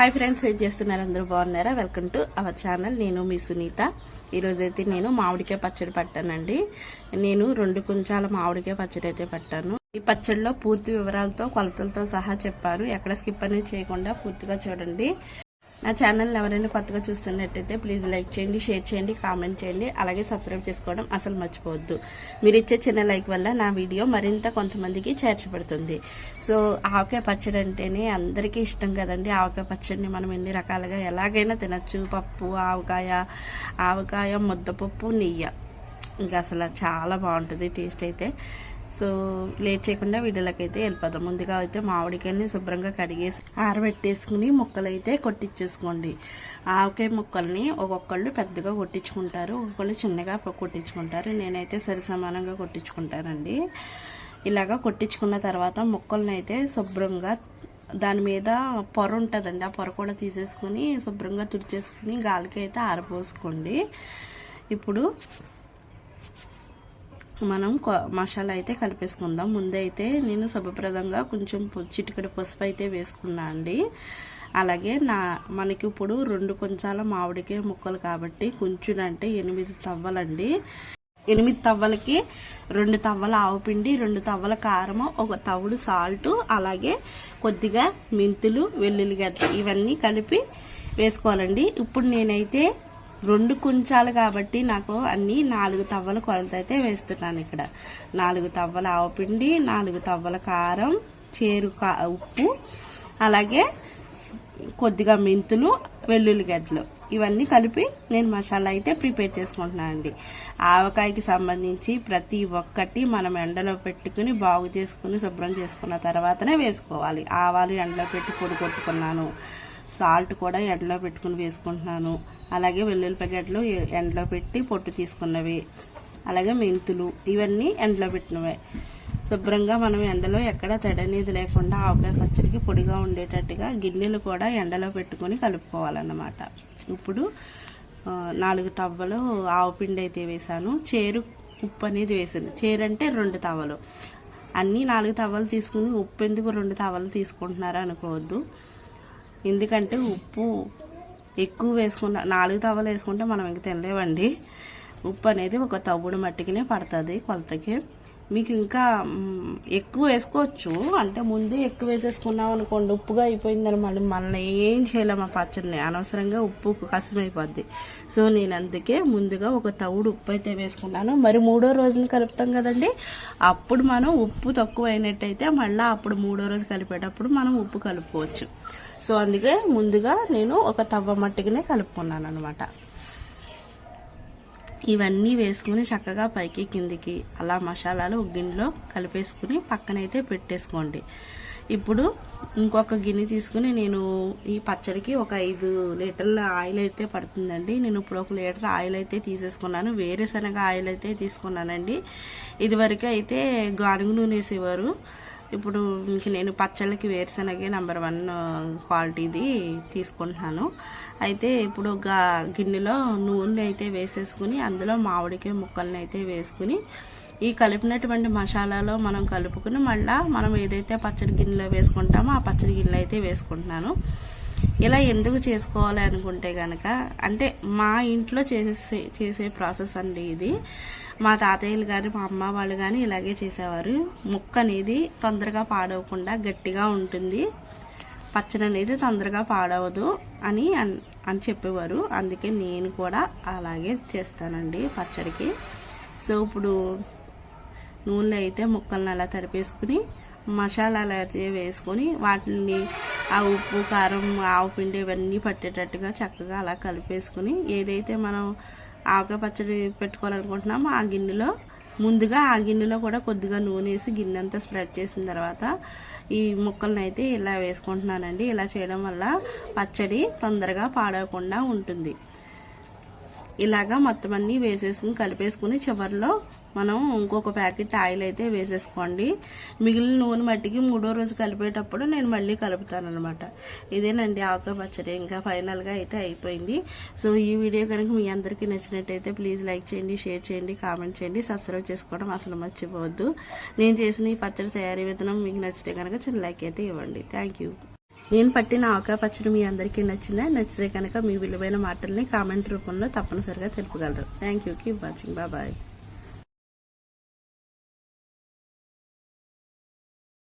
Hi friends ఏం చేస్తున్నారు? అందరూ బాగున్నారా? వెల్కమ్ టు అవర్ ఛానల్ నేను మీ సునీత. ఈరోజైతే నేను మామిడికాయ పచ్చడి పట్టానండి. నేను రెండు కుంచాల మామిడికాయ పచ్చడి అయితే పట్టాను. ఈ పచ్చడిలో పూర్తి వివరాలతో కొలతలతో సహా చెప్పాను. ఎక్కడ స్కిప్ అనేది చేయకుండా పూర్తిగా చూడండి. నా ఛానల్ ఎవరైనా కొత్తగా చూస్తున్నట్టయితే ప్లీజ్ లైక్ చేయండి షేర్ చేయండి కామెంట్ చేయండి. అలాగే సబ్స్క్రైబ్ చేసుకోవడం అసలు మర్చిపోవద్దు. మీరు ఇచ్చే చిన్న లైక్ వల్ల నా వీడియో మరింత కొంతమందికి చేర్చబడుతుంది. సో ఆవకాయ పచ్చడి అంటేనే అందరికీ ఇష్టం కదండి. ఆవకాయ పచ్చడిని మనం ఎన్ని రకాలుగా ఎలాగైనా తినచ్చు. పప్పు ఆవకాయ ఆవకాయ ముద్దపప్పు నెయ్యి. ఇంకా అసలు చాలా బాగుంటుంది టేస్ట్ అయితే. సో లేట్ చేయకుండా వీడియోలకి అయితే వెళ్ళిపోతాం ముందుగా అయితే మామిడికాయని శుభ్రంగా కడిగేసి ఆరబెట్టేసుకుని ముక్కలు అయితే కొట్టించేసుకోండి ఆవకాయ ముక్కల్ని ఒక్కొక్కళ్ళు పెద్దగా కొట్టించుకుంటారు ఒక్కొక్కళ్ళు చిన్నగా కొట్టించుకుంటారు. నేనైతే సరి సమానంగా కొట్టించుకుంటానండి. ఇలాగా కొట్టించుకున్న తర్వాత ముక్కల్ని అయితే శుభ్రంగా దాని మీద పొర ఉంటుందండి. ఆ పొర కూడా తీసేసుకుని శుభ్రంగా తుడిచేసుకుని గాలికి అయితే ఆరపోసుకోండి ఇప్పుడు మనం కొ- మసాలా అయితే కలిపేసుకుందాం. ముందైతే నేను శుభప్రదంగా కొంచెం చిటికడి పసుపు అయితే వేసుకున్నా అండి. అలాగే నా మనకి ఇప్పుడు రెండు కొంచాల మామిడికాయ ముక్కలు కాబట్టి కొంచెం అంటే ఎనిమిది తవ్వలండి. ఎనిమిది తవ్వలకి రెండు తవ్వల ఆవుపిండి రెండు తవ్వల కారము ఒక తవుడు సాల్ట్ అలాగే కొద్దిగా మెంతులు వెల్లుల్లిగడ్డ ఇవన్నీ కలిపి వేసుకోవాలండి. ఇప్పుడు నేనైతే రెండు కుంచాలు కాబట్టి నాకు అన్ని నాలుగు తవ్వల కొలత అయితే వేస్తున్నాను ఇక్కడ. నాలుగు తవ్వల ఆవపిండి నాలుగు తవ్వల కారం చేరు కా- ఉప్పు అలాగే కొద్దిగా మెంతులు వెల్లుల్లిగడ్డలు. ఇవన్నీ కలిపి నేను మసాలా అయితే ప్రిపేర్ చేసుకుంటున్నాను అండి ఆవకాయకి సంబంధించి ప్రతి ఒక్కటి మనం ఎండలో పెట్టుకుని బాగు చేసుకుని శుభ్రం చేసుకున్న తర్వాతనే వేసుకోవాలి. ఆవాలు ఎండలో పెట్టి పొడి కొట్టుకున్నాను. సాల్ట్ కూడా ఎండలో పెట్టుకుని వేసుకుంటున్నాను. అలాగే వెల్లుల్లి గడ్డలు ఎండలో పెట్టి పొట్టు తీసుకున్నవి. అలాగే మెంతులు ఇవన్నీ ఎండలో పెట్టినవే. శుభ్రంగా మనం ఎండలో ఎక్కడ తడనేది లేకుండా ఆవకాయ పచ్చడికి పొడిగా ఉండేటట్టుగా గిన్నెలు కూడా ఎండలో పెట్టుకొని కలుపుకోవాలన్నమాట. ఇప్పుడు నాలుగు తవ్వలు ఆవు పిండి అయితే వేసాను చేరు ఉప్పు అనేది వేసాను చేరు అంటే రెండు తవ్వలు. అన్నీ నాలుగు తవ్వలు తీసుకుని ఉప్పు ఎందుకు రెండు తవ్వలు తీసుకుంటున్నారా అనుకోవద్దు. ఎందుకంటే ఉప్పు ఎక్కువ వేసుకున్న నాలుగు తవ్వలు వేసుకుంటే మనం ఇంక తినలేమండి. ఉప్పు అనేది ఒక తవ్వుడు మట్టికినే పడుతుంది కొలతకి. మీకు ఇంకా ఎక్కువ వేసుకోవచ్చు. అంటే ముందే ఎక్కువ వేసేసుకున్నాం అనుకోండి ఉప్పుగా అయిపోయిందని మళ్ళీ మళ్ళీ ఏం చేయలేము ఆ పచ్చడిని? అనవసరంగా ఉప్పు కష్టమైపోద్ది సో నేను అందుకే ముందుగా ఒక తవుడు ఉప్పు అయితే వేసుకున్నాను. మరి మూడో రోజున కలుపుతాం కదండి? అప్పుడు మనం ఉప్పు తక్కువ అయినట్టయితే మళ్ళీ అప్పుడు మూడో రోజు కలిపేటప్పుడు మనం ఉప్పు కలుపుకోవచ్చు. సో అందుకే ముందుగా నేను ఒక తవ్వ మట్టికినే కలుపుకున్నాను అనమాట ఇవన్నీ వేసుకుని చక్కగా పైకి కిందికి అలా మసాలాలు ఒక గిన్నెలో కలిపేసుకుని పక్కనైతే పెట్టేసుకోండి. ఇప్పుడు ఇంకొక గిన్నె తీసుకుని నేను ఈ పచ్చడికి ఒక ఐదు లీటర్ల ఆయిల్ అయితే పడుతుందండి. నేను ఇప్పుడు ఒక లీటర్ ఆయిల్ అయితే తీసేసుకున్నాను. వేరుశనగ ఆయిల్ అయితే తీసుకున్నానండి. ఇదివరకు అయితే గానుగు నూనె వేసేవారు. ఇప్పుడు ఇంక నేను పచ్చళ్ళకి వేరుశనగే నెంబర్ వన్ క్వాలిటీది తీసుకుంటున్నాను. అయితే ఇప్పుడు గా గిన్నెలో నూనె అయితే వేసేసుకుని అందులో మామిడికాయ ముక్కల్ని అయితే వేసుకుని ఈ కలిపినటువంటి మసాలాలో మనం కలుపుకుని మళ్ళీ మనం ఏదైతే పచ్చడి గిన్నెలో వేసుకుంటామో ఆ పచ్చడి గిన్నెలో అయితే వేసుకుంటున్నాను. ఇలా ఎందుకు చేసుకోవాలి అనుకుంటే కనుక అంటే మా ఇంట్లో చేసే చేసే ప్రాసెస్ అండి ఇది. మా తాతయ్యలు కానీ మా అమ్మ వాళ్ళు కానీ ఇలాగే చేసేవారు. ముక్క అనేది తొందరగా పాడవకుండా గట్టిగా ఉంటుంది. పచ్చడి అనేది తొందరగా పాడవదు అని అన్- అని చెప్పేవారు. అందుకే నేను కూడా అలాగే చేస్తానండి పచ్చడికి. సో ఇప్పుడు నూనెలో అయితే ముక్కలను అలా తడిపేసుకుని మసాలాలు అయితే వేసుకొని వాటిని ఆ ఉప్పు కారం ఆవు పిండి ఇవన్నీ పట్టేటట్టుగా చక్కగా అలా కలిపేసుకుని ఏదైతే మనం ఆవకాయ పచ్చడి పెట్టుకోవాలనుకుంటున్నామో ఆ గిన్నెలో ముందుగా ఆ గిన్నెలో కూడా కొద్దిగా నూనె వేసి గిన్నె అంతా స్ప్రెడ్ చేసిన తర్వాత ఈ ముక్కలను అయితే ఇలా వేసుకుంటున్నానండి. ఇలా చేయడం వల్ల పచ్చడి తొందరగా పాడవకుండా ఉంటుంది. ఇలాగా మొత్తం అన్ని వేసేసుకుని కలిపేసుకుని చివరిలో మనం ఇంకొక ప్యాకెట్ ఆయిల్ అయితే వేసేసుకోండి. మిగిలిన నూనె మట్టికి మూడో రోజు కలిపేటప్పుడు నేను మళ్ళీ కలుపుతాను అనమాట ఇదేనండి ఆవకాయ పచ్చడి. ఇంకా ఫైనల్గా అయితే అయిపోయింది. సో ఈ వీడియో కనుక మీ అందరికీ నచ్చినట్టయితే ప్లీజ్ లైక్ చేయండి షేర్ చేయండి కామెంట్ చేయండి. సబ్స్క్రైబ్ చేసుకోవడం అసలు మర్చిపోవద్దు. నేను చేసిన ఈ పచ్చడి తయారీ విధానం మీకు నచ్చితే కనుక చిన్న లైక్ అయితే ఇవ్వండి. Thank you. నేను పట్టిన ఆవకాయ పచ్చడి మీ అందరికీ నచ్చిందా? నచ్చితే కనుక మీ విలువైన మాటల్ని కామెంట్ రూపంలో తప్పనిసరిగా తెలుపగలరు. Thank you keep watching bye